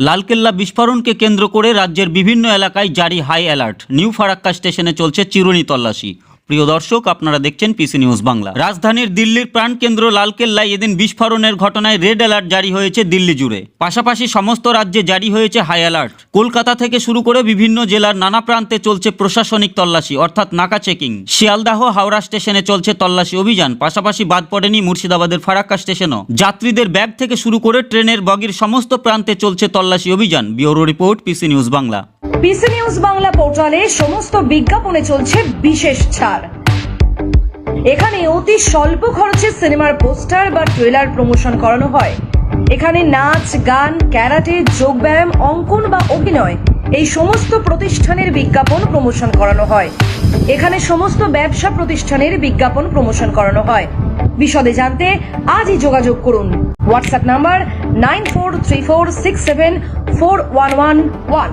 লালকেল্লা বিস্ফোরণকে কেন্দ্র করে রাজ্যের বিভিন্ন এলাকায় জারি হাই অ্যালার্ট। নিউ ফারাক্কা স্টেশনে চলছে চিরুনি তল্লাশি। প্রিয় দর্শক, আপনারা দেখছেন পিসি নিউজ বাংলা রাজধানীর দিল্লির প্রাণকেন্দ্র লালকেল্লায় এদিন বিস্ফোরণের ঘটনায় রেড অ্যালার্ট জারি হয়েছে দিল্লি জুড়ে। পাশাপাশি সমস্ত রাজ্যে জারি হয়েছে হাই অ্যালার্ট। কলকাতা থেকে শুরু করে বিভিন্ন জেলার নানা প্রান্তে চলছে প্রশাসনিক তল্লাশি, অর্থাৎ নাকা চেকিং। শিয়ালদাহ, হাওড়া স্টেশনে চলছে তল্লাশি অভিযান, পাশাপাশি বাদ পড়েনি মুর্শিদাবাদের ফারাক্কা স্টেশনও। যাত্রীদের ব্যাগ থেকে শুরু করে ট্রেনের বগির সমস্ত প্রান্তে চলছে তল্লাশি অভিযান। Bureau report PC News Bangla PC News Bangla পোর্টালে সমস্ত বিজ্ঞাপনে চলছে বিশেষ ছাড়। এখানে অতি স্বল্প খরচে সিনেমার পোস্টার বা ট্রেলার প্রমোশন করানো হয়। এখানে নাচ, গান, ক্যারাটে, যোগব্যায়াম, অঙ্কন বা অভিনয় এই সমস্ত প্রতিষ্ঠানের বিজ্ঞাপন প্রমোশন করানো হয়। এখানে সমস্ত ব্যবসা প্রতিষ্ঠানের বিজ্ঞাপন প্রমোশন করানো হয়। বিশদে জানতে আজই যোগাযোগ করুন। WhatsApp number nine four three four six seven four one one one.